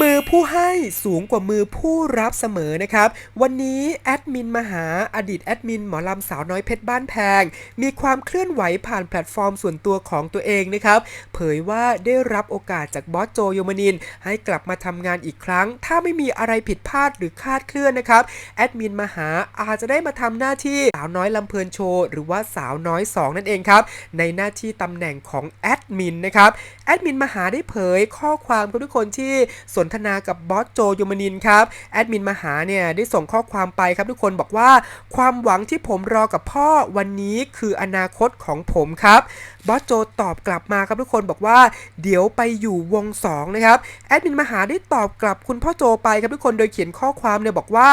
มือผู้ให้สูงกว่ามือผู้รับเสมอนะครับ วันนี้แอดมินมหาอดีตแอดมินหมอลำสาวน้อยเพชรบ้านแพง มีความเคลื่อนไหวผ่านแพลตฟอร์มส่วนตัวของตัวเองนะครับ เผยว่าได้รับโอกาสจากบอสโจโยมานิน ให้กลับมาทำงานอีกครั้ง ถ้าไม่มีอะไรผิดพลาดหรือคาดเคลื่อนนะครับแอดมินมหาอาจจะได้มาทำหน้าที่สาวน้อยลำเพลินโชว์หรือว่าสาวน้อย 2 นั่นเองครับในหน้าที่ตำแหน่งของแอดมินนะครับแอดมินมหาได้เผยข้อความกับทุกคนที่สนทนากับบอสโจโยมานินครับแอดมินมหาเนี่ยได้ส่งข้อความไปครับทุกคนบอกว่า ความหวังที่ผมรอกับพ่อวันนี้คืออนาคตของผมครับบอสโจตอบกลับมาครับทุกคนบอกว่า เดี๋ยวไปอยู่วงสองนะครับแอดมินมหาได้ตอบกลับคุณพ่อโจไปครับทุกคนโดยเขียนข้อความเนี่ยบอกว่า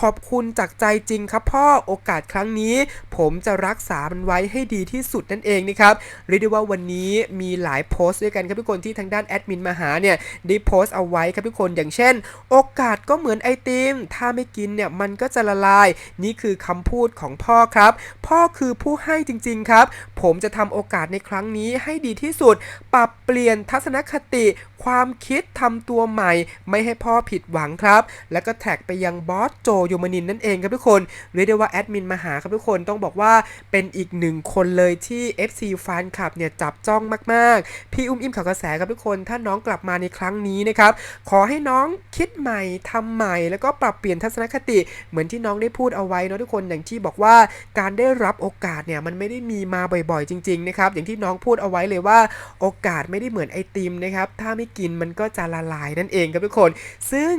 ขอบคุณจากใจจริงครับพ่อโอกาสครั้งนี้ ผมจะรักษามันไว้ให้ดีที่สุดนั่นเองนะครับเรียกได้ว่าวันนี้มีหลายโพสต์ด้วยกันครับทุกคนที่ทางด้านแอดมินมหาเนี่ยได้โพสต์เอาไว้ครับทุกคนอย่างเช่น โอกาสก็เหมือนไอติม ถ้าไม่กินเนี่ยมันก็จะละลาย นี่คือคำพูดของพ่อครับ พ่อคือผู้ให้จริง ๆ ครับ ผมจะทำโอกาสในครั้งนี้ให้ดีที่สุด ปรับเปลี่ยนทัศนคติ ความคิดทำตัวใหม่ ไม่ให้พ่อผิดหวังครับ แล้วก็แท็กไปยังบอสโจโยมานินนั่นเองครับทุกคนเรียกได้ว่าแอดมินมาหาครับทุกคนต้องบอกว่าเป็นอีกหนึ่งคนเลยที่ FC แฟนคลับเนี่ยจับจ้องมากๆ พี่อุ้มอิ่มข่าวกระแสครับทุกคน ถ้าน้องกลับมาในครั้งนี้นะครับขอให้น้องคิดใหม่ทำใหม่ แล้วก็ปรับเปลี่ยนทัศนคติ เหมือนที่น้องได้พูดเอาไว้เนะทุกคนอย่างที่บอกว่าการได้รับโอกาสเนี่ยมันไม่ได้มีมาบ่อยๆ จริงๆนะครับอย่างที่น้องพูดเอาไว้เลยว่า โอกาสไม่ได้เหมือนไอติมนะครับถ้าไม่กินมันก็จะละลายนั่นเองครับทุกคน ซึ่ง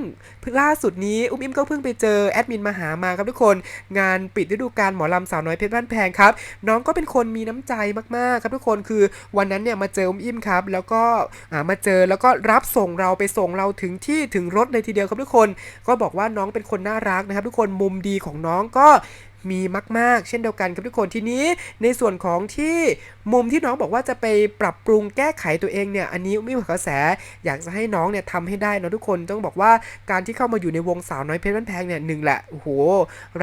ล่าสุดนี้อุ้มอิ่มก็เพิ่งไปเจอแอดมินมาหามาครับทุกคน งานปิดฤดูกาลหมอลำสาวน้อยเพชรบ้านแพงครับ น้องก็เป็นคนมีน้ำใจมากๆครับทุกคนคือวันนั้นเนี่ยมาเจออุ้มอิ่มครับ แล้วก็มาเจอแล้วก็รับส่งเราไปส่งเราถึงที่ถึงรถเลยทีเดียวครับทุกคน ก็บอกว่าน้องเป็นคนน่ารักนะครับ ทุกคนมุมดีของน้องก็ มีมาก ๆ เช่นเดียวกันครับทุกคนทีนี้ในส่วนของที่มุมที่น้องบอกว่าจะไปปรับปรุงแก้ไขตัวเองเนี่ยอันนี้ม่มีกระแสอยากจะให้น้องเนี่ยทำให้ได้นะทุกคนต้องบอกว่าการที่เข้ามาอยู่ในวงสาวน้อยเพชรบ้านแพงเนี่ยหนึ่งแหละโอ้โห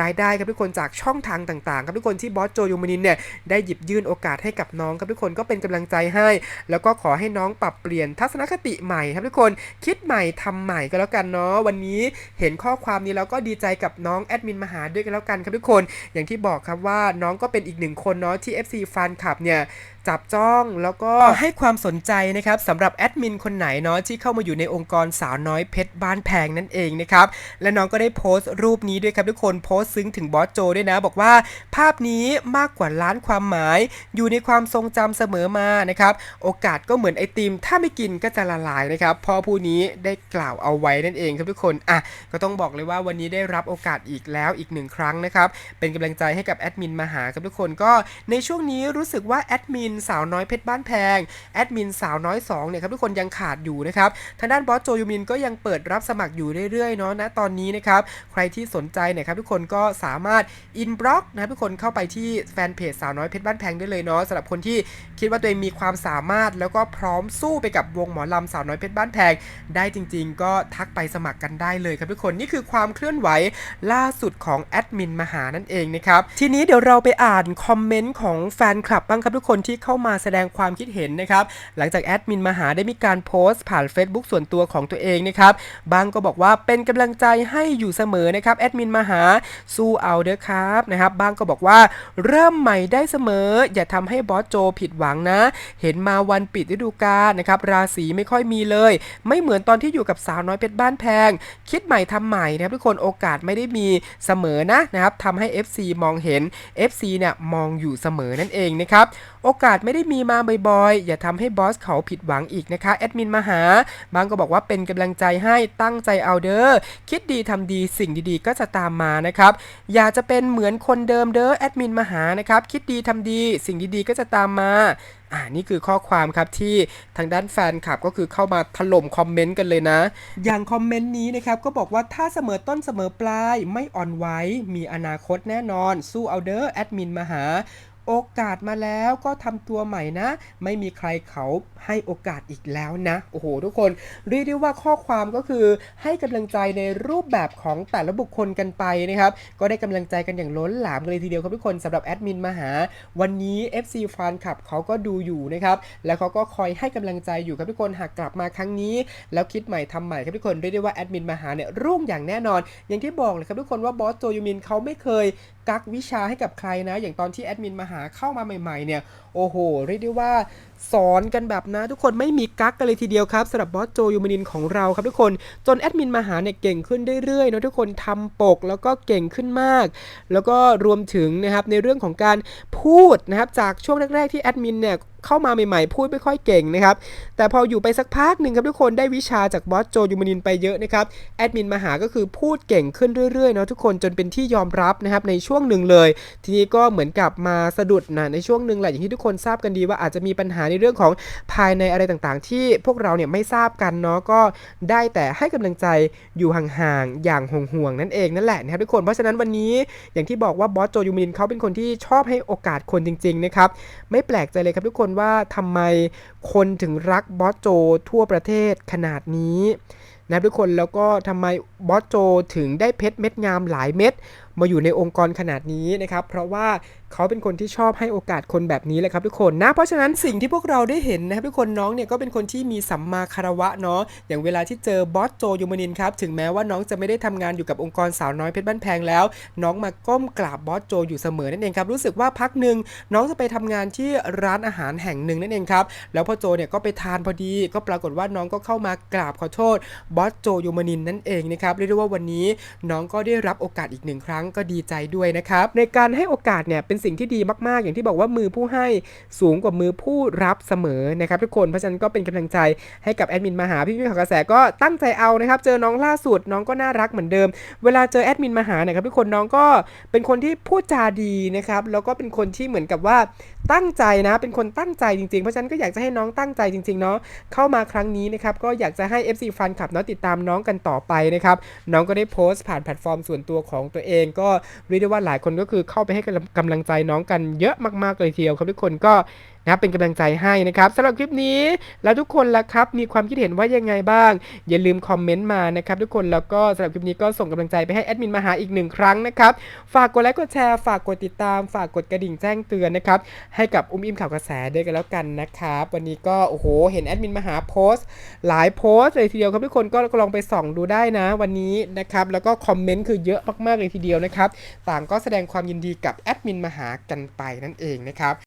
รายได้ครับทุกคนจากช่องทางต่างๆ ครับทุกคนที่บอสโจยูมานินเนี่ยได้หยิบยื่นโอกาสให้กับน้องครับทุกคนก็เป็นกำลังใจให้ แล้วก็ขอให้น้องปรับเปลี่ยนทัศนคติใหม่ครับทุกคนคิดใหม่ทำใหม่ก็แล้วกันเนาะวันนี้เห็นข้อความนี้แล้วก็ดีใจกับน้องแอดมินมหาด้วยกันแล้วกันครับทุกคนอย่างที่บอกครับว่าน้องก็เป็นอีกหนึ่งคนเนาะที่ FC ฟันคลับเนี่ย จับจ้องแล้วก็ให้ความสนใจนะครับสำหรับแอดมินคนไหนเนาะที่เข้ามาอยู่ในองค์กรสาวน้อยเพชรบ้านแพงนั่นเองนะครับและน้องก็ได้โพสต์รูปนี้ด้วยครับทุกคนโพสต์ซึ้งถึงบอสโจด้วยนะ บอกว่าภาพนี้มากกว่าล้านความหมาย อยู่ในความทรงจำเสมอมานะครับโอกาสก็เหมือนไอติม ถ้าไม่กินก็จะละลายนะครับพ่อผู้นี้ได้กล่าวเอาไว้นั่นเองครับทุกคนอะก็ต้องบอกเลยว่าวันนี้ได้รับโอกาสอีกแล้วอีกหนึ่งครั้งนะครับเป็นกำลังใจให้กับแอดมินมาหาครับทุกคนก็ในช่วงนี้รู้สึกว่าแอดมินสาวน้อยเพชรบ้านแพงแอดมินสาวน้อย2เนี่ยครับทุกคนยังขาดอยู่นะครับทางด้านบอสโจยูมินก็ยังเปิดรับสมัครอยู่เรื่อยๆเนาะนะตอนนี้นะครับใครที่สนใจเนี่ยครับทุกคนก็สามารถอินบล็อกนะครับทุกคนเข้าไปที่แฟนเพจสาวน้อยเพชรบ้านแพงได้เลยเนาะสำหรับคนที่คิดว่าตัวเองมีความสามารถแล้วก็พร้อมสู้ไปกับวงหมอลำสาวน้อยเพชรบ้านแพงได้จริง ๆ ก็ทักไปสมัครกันได้เลยครับทุกคนนี่คือความเคลื่อนไหวล่าสุดของแอดมินมหานั่นเองนะครับทีนี้เดี๋ยวเราไปอ่านคอมเมนต์ของแฟนคลับบ้างครับทุกคนที่เข้ามาแสดงความคิดเห็นนะครับ หลังจากแอดมินมหาได้มีการโพสต์ผ่าน Facebook ส่วนตัวของตัวเองนะครับบางก็บอกว่าเป็นกำลังใจให้อยู่เสมอนะครับแอดมินมหาสู้เอาเด้อครับนะครับบางก็บอกว่าเริ่มใหม่ได้เสมอ อย่าทำให้บอสโจผิดหวังนะ เห็นมาวันปิดฤดูกาลนะครับราศีไม่ค่อยมีเลย ไม่เหมือนตอนที่อยู่กับสาวน้อยเพชรบ้านแพง คิดใหม่ทำใหม่นะครับทุกคนโอกาสไม่ได้มีเสมอนะนะครับทำให้ FC มองเห็น FC เนี่ยมองอยู่เสมอนั่นเองนะครับโอกาสไม่ได้มีมาบ่อยๆ อย่าทำให้บอสเขาผิดหวังอีกนะคะแอดมินมาหา บางก็บอกว่าเป็นกำลังใจให้ตั้งใจเอาเด้อคิดดีทำดีสิ่งดีๆ ก็จะตามมานะครับ อย่าจะเป็นเหมือนคนเดิมเด้อแอดมินมาหานะครับ คิดดีทำดี สิ่งดีๆ ก็จะตามมาอ่านี่คือข้อความครับที่ทางด้านแฟนคลับก็คือเข้ามาถล่มคอมเมนต์กันเลยนะ อย่างคอมเมนต์นี้นะครับก็บอกว่าถ้าเสมอต้นเสมอปลายไม่อ่อนไหวมีอนาคตแน่นอน สู้เอาเด้อแอดมินมาหา โอกาสมาแล้วก็ทำตัวใหม่นะ ไม่มีใครเขาให้โอกาสอีกแล้วนะ โอ้โห ทุกคนเรียกได้ว่าข้อความก็คือให้กำลังใจในรูปแบบของแต่ละบุคคลกันไปนะครับ ก็ได้กำลังใจกันอย่างล้นหลามกันเลยทีเดียวครับทุกคนสำหรับแอดมินมาหา วันนี้ FC ฟันคลับเขาก็ดูอยู่นะครับ แล้วเขาก็คอยให้กำลังใจอยู่ครับทุกคนหากกลับมาครั้งนี้ แล้วคิดใหม่ทำใหม่ครับทุกคนเรียกได้ว่าแอดมินมาหาเนี่ยรุ่งอย่างแน่นอน อย่างที่บอกเลยครับทุกคนว่าบอสโจยูมินเขาไม่เคยกักวิชาให้กับใครนะ อย่างตอนที่แอดมินมาหาเข้ามาใหม่ๆเนี่ยโอ้โหเรียกได้ว่าสอนกันแบบนะ ทุกคนไม่มีกักกันเลยทีเดียวครับสำหรับบอสโจยูมินินของเราครับทุกคนจนแอดมินมาหาเนี่ยเก่งขึ้นเรื่อยๆเนอะทุกคนทำปกแล้วก็เก่งขึ้นมาก แล้วก็รวมถึงนะครับในเรื่องของการพูดนะครับจากช่วงแรกๆที่แอดมินเนี่ยเข้ามาใหม่ๆ พูดไม่ค่อยเก่งนะครับ แต่พออยู่ไปสักพักหนึ่งครับทุกคนได้วิชาจากบอสโจยูมินินไปเยอะนะครับแอดมินมาหาก็คือพูดเก่งขึ้นเรื่อยๆเนาะทุกคนจนเป็นที่ยอมรับนะครับในช่วงหนึ่งเลย ทีนี้ก็เหมือนกับมาสะดุดนะในช่วงหนึ่งแหละอย่างที่ทุกคนทราบกันดีว่าอาจจะมีปัญหาในเรื่องของภายในอะไรต่างๆ ที่พวกเราเนี่ยไม่ทราบกันเนาะก็ได้แต่ให้กำลังใจอยู่ห่างๆอย่างห่วงๆนั่นเองนั่นแหละนะครับทุกคนเพราะฉะนั้นวันนี้อย่างที่บอกว่าบอสโจยูมินเขาเป็นคนที่ชอบให้โอกาสคนจริงๆนะครับไม่แปลกใจเลยครับทุกคนว่าทำไมคนถึงรักบอสโจทั่วประเทศขนาดนี้นะทุกคนแล้วก็ทำไมบอสโจถึงได้เพชรเม็ดงามหลายเม็ด มาอยู่ในองค์กรขนาดนี้นะครับ เพราะว่าเขาเป็นคนที่ชอบให้โอกาสคนแบบนี้แหละครับทุกคนนะ เพราะฉะนั้นสิ่งที่พวกเราได้เห็นนะครับทุกคนน้องเนี่ยก็เป็นคนที่มีสัมมาคารวะเนาะอย่างเวลาที่เจอบอสโจยูมานินครับถึงแม้ว่าน้องจะไม่ได้ทำงานอยู่กับองค์กรสาวน้อยเพชรบ้านแพงแล้ว น้องมาก้มกราบบอสโจอยู่เสมอนั่นเองครับรู้สึกว่าพักหนึ่งน้องจะไปทำงานที่ร้านอาหารแห่งหนึ่งนั่นเองครับแล้วพ่อโจเนี่ยก็ไปทานพอดี ก็ปรากฏว่าน้องก็เข้ามากราบขอโทษบอสโจยูมานินนั่นเองนะครับเรียกได้ว่าวันนี้น้องก็ได้รับโอกาสอีกหนึ่งครั้งก็ดีใจด้วยนะครับ ในการให้โอกาสเนี่ยเป็นสิ่งที่ดีมาก ๆ อย่างที่บอกว่ามือผู้ให้สูงกว่ามือผู้รับเสมอนะครับทุกคนเพราะฉะนั้นก็เป็นกำลังใจให้กับแอดมินมาหาพี่พี่ข่าวกระแสก็ตั้งใจเอานะครับ เจอน้องล่าสุดน้องก็น่ารักเหมือนเดิม เวลาเจอแอดมินมาหาเนะครับทุกคนน้องก็เป็นคนที่พูดจาดีนะครับแล้วก็เป็นคนที่เหมือนกับว่าตั้งใจนะเป็นคนตั้งใจจริงๆ เพราะฉะนั้นก็อยากจะให้น้องตั้งใจจริงๆเนาะเข้ามาครั้งนี้นะครับก็อยากจะให้ FC ฟันคลับเนาะติดตามน้องกันต่อไปนะครับน้องก็ได้โพสต์ผ่านแพลตฟอร์มส่วนตัวของตัวเองก็เรียกได้ว่าหลายคนก็คือเข้าไปให้กำลังใจน้องกันเยอะมากๆเลยทีเดียวครับทุกคนก็ นะครับเป็นกำลังใจให้นะครับสำหรับคลิปนี้แล้วทุกคนล่ะครับมีความคิดเห็นว่ายังไงบ้าง อย่าลืมคอมเมนต์มานะครับทุกคนแล้วก็สำหรับคลิปนี้ก็ส่งกำลังใจไปให้แอดมินมาหาอีกหนึ่งครั้งนะครับฝากกดไลค์กดแชร์ฝากกดติดตาม ฝากกดกระดิ่งแจ้งเตือนนะครับให้กับอุ้มอิ่มข่าวกระแสด้วยกันแล้วกันนะครับวันนี้ก็โอ้โหเห็นแอดมินมาหาโพสต์ หลายโพสต์เลยทีเดียวครับทุกคนก็ลองไปส่องดูได้นะ วันนี้นะครับแล้วก็คอมเมนต์คือเยอะมากๆเลยทีเดียวนะครับต่างก็แสดงความยินดีกับแอดมินมาหากันไปนั่นเองนะครับ